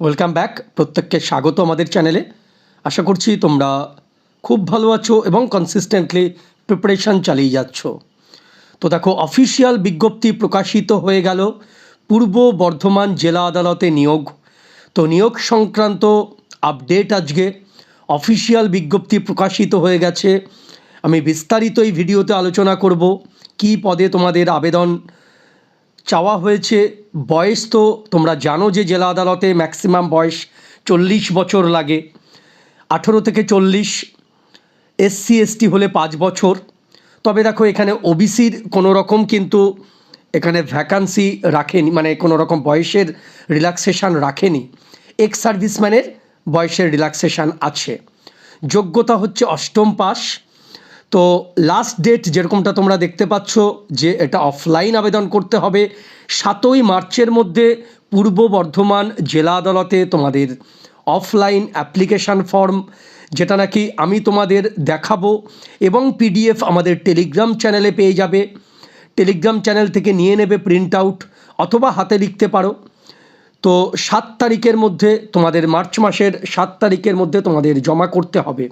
Welcome back. প্রত্যেককে স্বাগত আমাদের চ্যানেলে। আশা করছি তোমরা খুব ভালো আছো এবং কনসিস্টেন্টলি প্রিপারেশান চালিয়ে যাচ্ছ। তো দেখো অফিসিয়াল বিজ্ঞপ্তি প্রকাশিত হয়ে গেল। পূর্ব বর্ধমান জেলা আদালতে নিয়োগ। তো নিয়োগ সংক্রান্ত আপডেট আজকে অফিসিয়াল বিজ্ঞপ্তি প্রকাশিত হয়ে গেছে। আমি বিস্তারিত এই ভিডিওতে আলোচনা করব। কী পদে তোমাদের আবেদন চাওয়া হয়েছে, বয়স তো তোমরা জানো যে জেলা আদালতে ম্যাক্সিমাম বয়স চল্লিশ বছর লাগে। আঠেরো থেকে চল্লিশ, এসসি, এসটি হলে পাঁচ বছর। তবে দেখো, এখানে ওবিসির কোনো রকম কিন্তু এখানে ভ্যাকান্সি রাখেনি মানে কোনো রকম বয়সের রিল্যাক্সেশন রাখেনি। এক্স সার্ভিসম্যানের বয়সের রিল্যাক্সেশন আছে। যোগ্যতা হচ্ছে অষ্টম পাস তো লাস্ট ডেট যেরকমটা তোমরা দেখতে পাচ্ছ যে এটা অফলাইন আবেদন করতে হবে, সাতই মার্চের মধ্যে পূর্ব বর্ধমান জেলা আদালতে তোমাদের অফলাইন অ্যাপ্লিকেশান ফর্ম যেটা নাকি আমি তোমাদের দেখাবো এবং পিডিএফ আমাদের টেলিগ্রাম চ্যানেলে পেয়ে যাবে। টেলিগ্রাম চ্যানেল থেকে নিয়ে নেবে প্রিন্ট আউট অথবা হাতে লিখতে পারো। তো সাত তারিখের মধ্যে তোমাদের মার্চ মাসের সাত তারিখের মধ্যে তোমাদের জমা করতে হবে।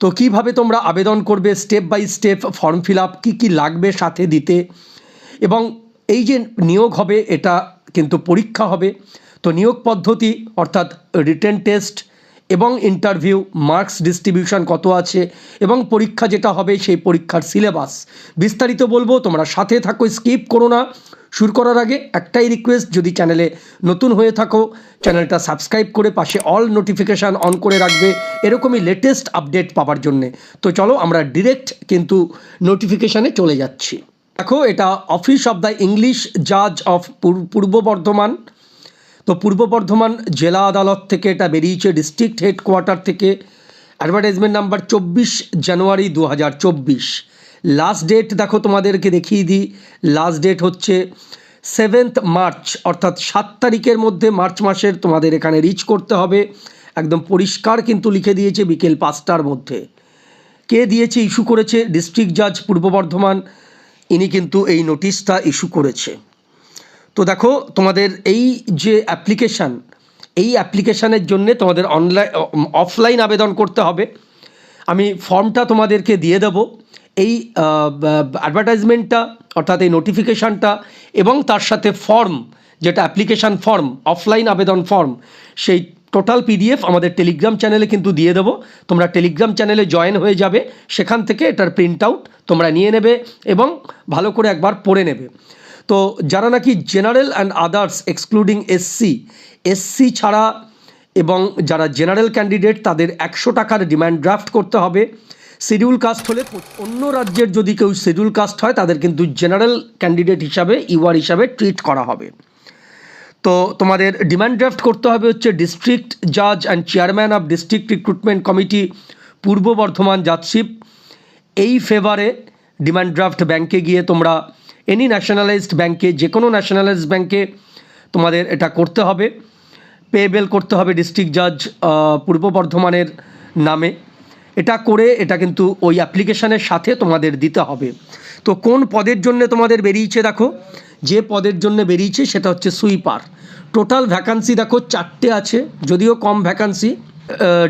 তো কীভাবে তোমরা আবেদন করবে step by step form fill up কী কী লাগবে সাথে দিতে? এবং এই যে নিয়োগ হবে, এটা কিন্তু পরীক্ষা হবে। তো নিয়োগ পদ্ধতি, অর্থাৎ রিটেন টেস্ট এবং ইন্টারভিউ মার্কস ডিস্ট্রিবিউশন কত আছে এবং পরীক্ষা যেটা হবে, সেই পরীক্ষার সিলেবাস বিস্তারিত বলব, তোমরা সাথে থাকো স্কিপ করো না। শুরু করার আগে একটাই রিকোয়েস্ট যদি চ্যানেলে নতুন হয়ে থাকো চ্যানেলটা সাবস্ক্রাইব করে পাশে অল নোটিফিকেশান অন করে রাখবে, এরকমই লেটেস্ট আপডেট পাওয়ার জন্যে। তো চলো আমরা ডিরেক্ট কিন্তু নোটিফিকেশানে চলে যাচ্ছি। দেখো, এটা অফিস অফ দ্য ইংলিশ জাজ অফ পূর্ব বর্ধমান। তো পূর্ব বর্ধমান জেলা আদালত থেকে এটা বেরিয়েছে ডিস্ট্রিক্ট হেডকোয়ার্টার থেকে। অ্যাডভার্টাইজমেন্ট নাম্বার চব্বিশ জানুয়ারি দু হাজার চব্বিশ। লাস্ট ডেট দেখো তোমাদেরকে দেখিয়ে দিই। লাস্ট ডেট হচ্ছে সেভেন্থ মার্চ অর্থাৎ সাত তারিখের মধ্যে মার্চ মাসের তোমাদের এখানে রিচ করতে হবে। একদম পরিষ্কার কিন্তু লিখে দিয়েছে বিকেল পাঁচটার মধ্যে। কে দিয়েছে? ইস্যু করেছে ডিস্ট্রিক্ট জাজ পূর্ব বর্ধমান। ইনি কিন্তু এই নোটিশটা ইস্যু করেছে। তো দেখো, তোমাদের এই যে অ্যাপ্লিকেশান এই অ্যাপ্লিকেশানের জন্যে তোমাদের অনলাইন অফলাইন আবেদন করতে হবে। আমি ফর্মটা তোমাদেরকে দিয়ে দেবো। এই অ্যাডভার্টাইজমেন্টটা অর্থাৎ এই নোটিফিকেশানটা এবং তার সাথে ফর্ম যেটা অ্যাপ্লিকেশান ফর্ম অফলাইন আবেদন ফর্ম সেই টোটাল পিডিএফ আমাদের টেলিগ্রাম চ্যানেলে কিন্তু দিয়ে দেবো। তোমরা টেলিগ্রাম চ্যানেলে জয়েন হয়ে যাবে, সেখান থেকে এটার প্রিন্ট আউট তোমরা নিয়ে নেবে এবং ভালো করে একবার পড়ে নেবে। তো যারা নাকি general and others excluding SC SC ছাড়া এবং যারা জেনারেল ক্যান্ডিডেট তাদের একশো টাকার ডিমান্ড ড্রাফট করতে হবে। শিডিউল কাস্ট হলে অন্য রাজ্যের যদি কেউ শিডিউল কাস্ট হয়, তাদের কিন্তু জেনারেল ক্যান্ডিডেট হিসাবে, ইউআর হিসাবে ট্রিট করা হবে। তো তোমাদের ডিমান্ড ড্রাফট করতে হবে হচ্ছে ডিস্ট্রিক্ট জাজ and chairman of district recruitment committee Purba Bardhaman judgeship এই ফেভারে ডিমান্ড ড্রাফট ব্যাংকে গিয়ে তোমরা এনি ন্যাশনালাইজড ব্যাংকে যে কোনো ন্যাশনালাইজড ব্যাংকে তোমাদের এটা করতে হবে। পেবেল করতে হবে ডিস্ট্রিক্ট জাজ পূর্ব বর্ধমানের নামে। এটা করে এটা কিন্তু ওই অ্যাপ্লিকেশানের সাথে তোমাদের দিতে হবে। তো কোন পদের জন্য তোমাদের বেরিয়েছে দেখো? যে পদের জন্য বেরিয়েছে সেটা হচ্ছে সুইপার। টোটাল ভ্যাকান্সি দেখো চারটে আছে, যদিও কম ভ্যাকান্সি।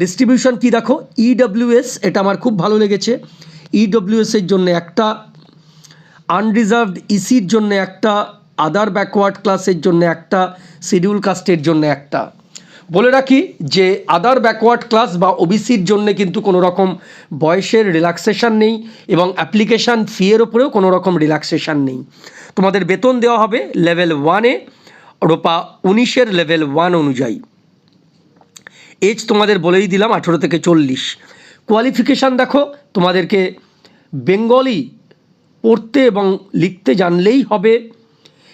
ডিস্ট্রিবিউশন কি দেখো? ইডব্লিউএস এটা আমার খুব ভালো লেগেছে। ইডব্লিউএসের জন্য একটা আনরিজার্ভড ইসির জন্য একটা আদার ব্যাকওয়ার্ড ক্লাসের জন্য একটা শিডিউল কাস্টের জন্য একটা। বলে রাখি যে আদার ব্যাকওয়ার্ড ক্লাস বা ওবিসির জন্য কিন্তু কোনো রকম বয়সের রিল্যাক্সেশন নেই এবং অ্যাপ্লিকেশান ফিয়ের ওপরেও কোনো রকম রিল্যাক্সেশন নেই। তোমাদের বেতন দেওয়া হবে লেভেল ওয়ানে রোপা উনিশের লেভেল ওয়ান অনুযায়ী। এজ তোমাদের বলেই দিলাম, আঠেরো থেকে চল্লিশ। কোয়ালিফিকেশান দেখো, তোমাদেরকে বেঙ্গলি পড়তে এবং লিখতে জানলেই হবে।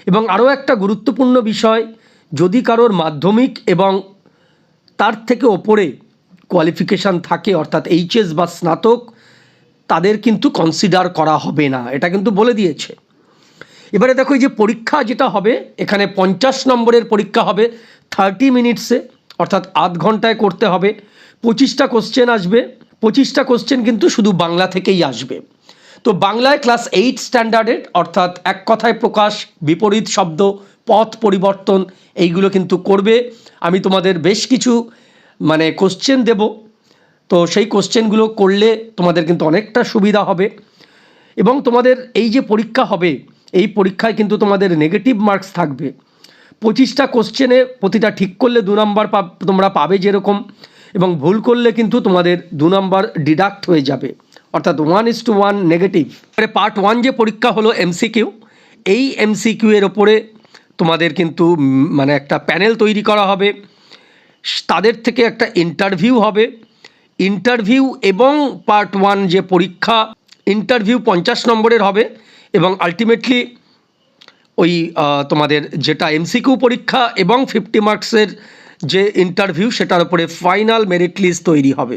এবং আরও একটা গুরুত্বপূর্ণ বিষয়, যদি কারোর মাধ্যমিক এবং তার থেকে ওপরে কোয়ালিফিকেশান থাকে, অর্থাৎ এইচএস বা স্নাতক, তাদের কিন্তু কনসিডার করা হবে না। এটা কিন্তু বলে দিয়েছে। এবারে দেখো এই যে পরীক্ষা যেটা হবে, এখানে পঞ্চাশ নম্বরের পরীক্ষা হবে থার্টি মিনিটসে অর্থাৎ আধ ঘন্টায় করতে হবে। পঁচিশটা কোশ্চেন আসবে। পঁচিশটা কোশ্চেন কিন্তু শুধু বাংলা থেকেই আসবে। তো বাংলায় ক্লাস এইট স্ট্যান্ডার্ডের অর্থাৎ এক কথায় প্রকাশ, বিপরীত শব্দ পথ পরিবর্তন এইগুলো কিন্তু করবে। আমি তোমাদের বেশ কিছু মানে কোশ্চেন দেব। তো সেই কোশ্চেনগুলো করলে তোমাদের কিন্তু অনেকটা সুবিধা হবে। এবং তোমাদের এই যে পরীক্ষা হবে, এই পরীক্ষায় কিন্তু তোমাদের নেগেটিভ মার্কস থাকবে। পঁচিশটা কোশ্চেনে প্রতিটা ঠিক করলে দু নম্বর তোমরা পাবে যেরকম। এবং ভুল করলে কিন্তু তোমাদের দু নম্বর ডিডাক্ট হয়ে যাবে। অর্থাৎ one is two one negative part one যে পরীক্ষা হলো এমসিকিউ এই এমসিকিউ এর ওপরে তোমাদের কিন্তু মানে একটা প্যানেল তৈরি করা হবে। তাদের থেকে একটা ইন্টারভিউ হবে। ইন্টারভিউ এবং পার্ট ওয়ান যে পরীক্ষা, ইন্টারভিউ পঞ্চাশ নম্বরের হবে এবং আলটিমেটলি ওই তোমাদের যেটা এমসিকিউ পরীক্ষা এবং ফিফটি মার্কসের যে ইন্টারভিউ, সেটার উপরে ফাইনাল মেরিট লিস্ট তৈরি হবে।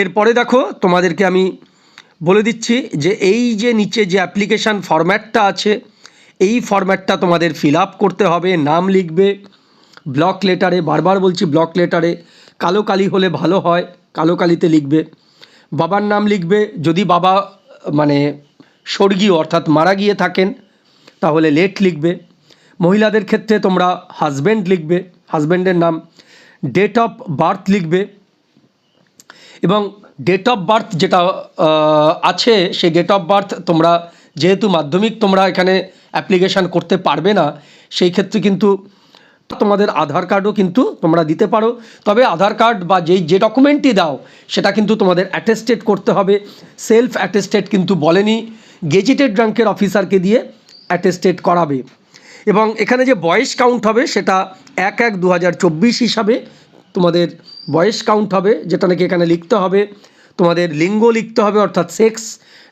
এরপরে দেখো, তোমাদেরকে আমি বলে দিচ্ছি যে এই যে নিচে যে অ্যাপ্লিকেশান ফরম্যাটটা আছে এই ফরম্যাটটা তোমাদের ফিল আপ করতে হবে, নাম লিখবে ব্লক লেটারে বারবার বলছি ব্লক লেটারে কালো কালি হলে ভালো হয়, কালো কালিতে লিখবে, বাবার নাম লিখবে, যদি বাবা মানে স্বর্গীয় অর্থাৎ মারা গিয়ে থাকেন, তাহলে লেট লিখবে, মহিলাদের ক্ষেত্রে তোমরা হাজব্যান্ড লিখবে হাজব্যান্ডের নাম ডেট অফ বার্থ লিখবে, এবং ডেট অফ বার্থ যেটা আছে, সেই ডেট অফ বার্থ তোমরা যেহেতু মাধ্যমিক তোমরা এখানে অ্যাপ্লিকেশান করতে পারবে না, সেই ক্ষেত্রে কিন্তু তোমাদের আধার কার্ডও কিন্তু তোমরা দিতে পারো। তবে আধার কার্ড বা যেই, যে ডকুমেন্টটি দাও, সেটা কিন্তু তোমাদের অ্যাটেস্টেড করতে হবে। সেলফ অ্যাটেস্টেড কিন্তু বলেনি গেজেটেড র্যাঙ্কের অফিসারকে দিয়ে অ্যাটেস্টেড করাবে। এবং এখানে যে বয়স কাউন্ট হবে, সেটা এক এক দু হিসাবে তোমাদের বয়স কাউন্ট হবে, যেটা নাকি এখানে লিখতে হবে। তোমাদের লিঙ্গ লিখতে হবে, অর্থাৎ সেক্স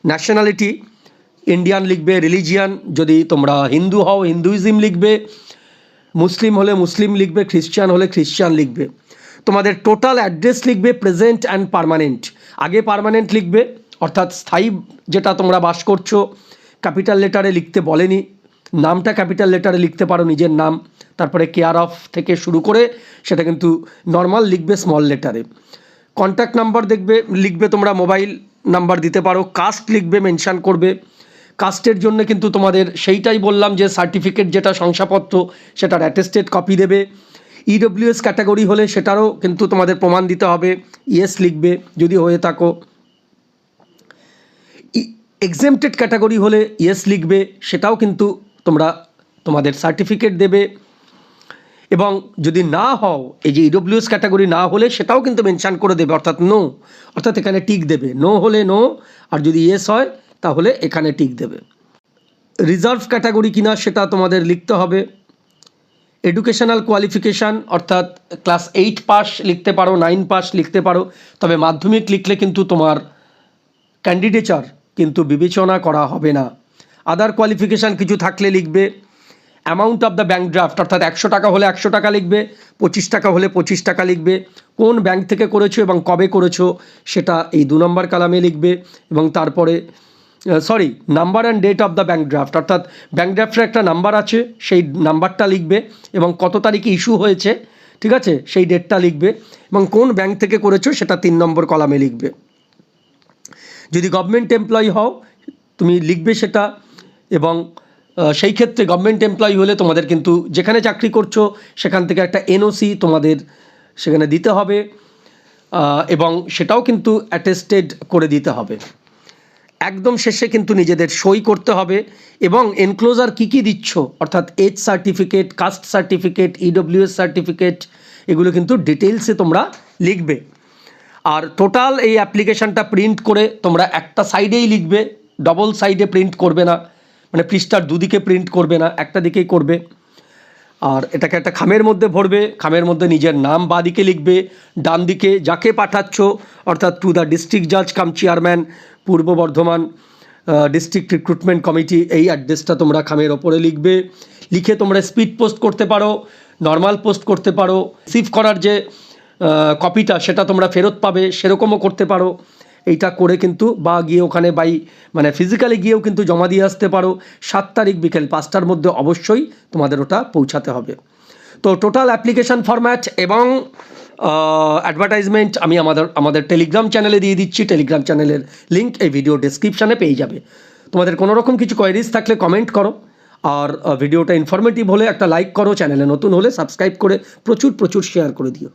ন্যাশনালিটি ইন্ডিয়ান লিখবে রিলিজিয়ান যদি তোমরা হিন্দু হও হিন্দুইজম লিখবে মুসলিম হলে মুসলিম লিখবে খ্রিস্টান হলে খ্রিশ্চান লিখবে। তোমাদের টোটাল অ্যাড্রেস লিখবে প্রেজেন্ট অ্যান্ড পার্মানেন্ট আগে পার্মানেন্ট লিখবে, অর্থাৎ স্থায়ী যেটা তোমরা বাস করছ ক্যাপিটাল লেটারে লিখতে বলেনি। নামটা ক্যাপিটাল লেটারে লিখতে পারো, নিজের নাম, তারপরে কেয়ার অফ থেকে শুরু করে, সেটা কিন্তু নর্মাল লিখবে স্মল লেটারে কন্ট্যাক্ট নাম্বার দেখবে, লিখবে তোমরা মোবাইল নাম্বার দিতে পারো কাস্ট লিখবে মেনশান করবে। কাস্টের জন্য কিন্তু তোমাদের সেইটাই বললাম যে সার্টিফিকেট যেটা শংসাপত্র সেটার অ্যাটেস্টেড কপি দেবে। ইডব্লিউএস ক্যাটাগরি হলে সেটারও কিন্তু তোমাদের প্রমাণ দিতে হবে। ইয়েস লিখবে, যদি হয়ে থাকো। এক্সেমটেড ক্যাটাগরি হলে ইয়েস লিখবে, সেটাও কিন্তু তোমরা তোমাদের সার্টিফিকেট দেবে। এবং যদি না হও, এই যে ইডব্লিউএস ক্যাটাগরি না হলে সেটাও কিন্তু মেনশান করে দেবে, অর্থাৎ নো অর্থাৎ এখানে টিক দেবে। নো হলে নো আর যদি ইয়েস হয় তাহলে এখানে টিক দেবে। রিজার্ভ ক্যাটাগরি কিনা সেটা তোমাদের লিখতে হবে। এডুকেশনাল কোয়ালিফিকেশান অর্থাৎ ক্লাস এইট পাস লিখতে পারো নাইন পাস লিখতে পারো, তবে মাধ্যমিক লিখলে কিন্তু তোমার ক্যান্ডিডেচার কিন্তু বিবেচনা করা হবে না। আদার কোয়ালিফিকেশান কিছু থাকলে লিখবে। Amount of the bank draft অর্থাৎ একশো টাকা হলে একশো টাকা লিখবে, পঁচিশ টাকা হলে পঁচিশ টাকা লিখবে, কোন ব্যাংক থেকে করেছ এবং কবে করেছ সেটা এই দু নম্বর কালামে লিখবে এবং তারপরে sorry number and date of the bank draft অর্থাৎ ব্যাঙ্ক ড্রাফটের একটা নাম্বার আছে, সেই নাম্বারটা লিখবে এবং কত তারিখে ইস্যু হয়েছে, ঠিক আছে? সেই ডেটটা লিখবে এবং কোন ব্যাংক থেকে করেছ সেটা তিন নম্বর কলামে লিখবে। যদি গভর্নমেন্ট এমপ্লয়ি হও, তুমি লিখবে সেটা এবং সেই ক্ষেত্রে গভর্নমেন্ট এমপ্লয়ি হলে তোমাদের কিন্তু যেখানে চাকরি করছ, সেখান থেকে একটা এনওসি তোমাদের সেখানে দিতে হবে এবং সেটাও কিন্তু অ্যাটেস্টেড করে দিতে হবে। একদম শেষে কিন্তু নিজেদের সই করতে হবে এবং এনক্লোজার কী কী দিচ্ছ? অর্থাৎ age certificate caste certificate EWS certificate এগুলো কিন্তু ডিটেলসে তোমরা লিখবে। আর টোটাল এই অ্যাপ্লিকেশানটা প্রিন্ট করে তোমরা একটা সাইডেই লিখবে ডবল সাইডে প্রিন্ট করবে না মানে পৃষ্ঠার দুদিকে প্রিন্ট করবে না, একটা দিকেই করবে। আর এটাকে একটা খামের মধ্যে ভরবে, খামের মধ্যে নিজের নাম বাদিকে লিখবে, ডান দিকে যাকে পাঠাচ্ছ, অর্থাৎ টু দ্য ডিস্ট্রিক্ট জাজ কাম চেয়ারম্যান পূর্ব বর্ধমান ডিস্ট্রিক্ট রিক্রুটমেন্ট কমিটি এই অ্যাড্রেসটা তোমরা খামের ওপরে লিখবে। লিখে তোমরা স্পিড পোস্ট করতে পারো নর্মাল পোস্ট করতে পারো রিসিভ করার যে কপিটা সেটা তোমরা ফেরত পাবে, সেরকমও করতে পারো। এইটা করে কিন্তু বা গিয়ে ওখানে বাই মানে ফিজিক্যালি গিয়েও কিন্তু জমা দিয়ে আসতে পারো। সাত তারিখ বিকেল পাঁচটার মধ্যে অবশ্যই তোমাদের ওটা পৌঁছাতে হবে। তো টোটাল অ্যাপ্লিকেশান ফরম্যাট এবং অ্যাডভার্টাইজমেন্ট আমি আমাদের আমাদের টেলিগ্রাম চ্যানেলে দিয়ে দিচ্ছি। টেলিগ্রাম চ্যানেলের লিঙ্ক এই ভিডিও ডিসক্রিপশানে পেয়ে যাবে। তোমাদের কোনো রকম কিছু কোয়ারিজ থাকলে কমেন্ট করো। আর ভিডিওটা ইনফরমেটিভ হলে একটা লাইক করো। চ্যানেলে নতুন হলে সাবস্ক্রাইব করে প্রচুর প্রচুর শেয়ার করে দিও।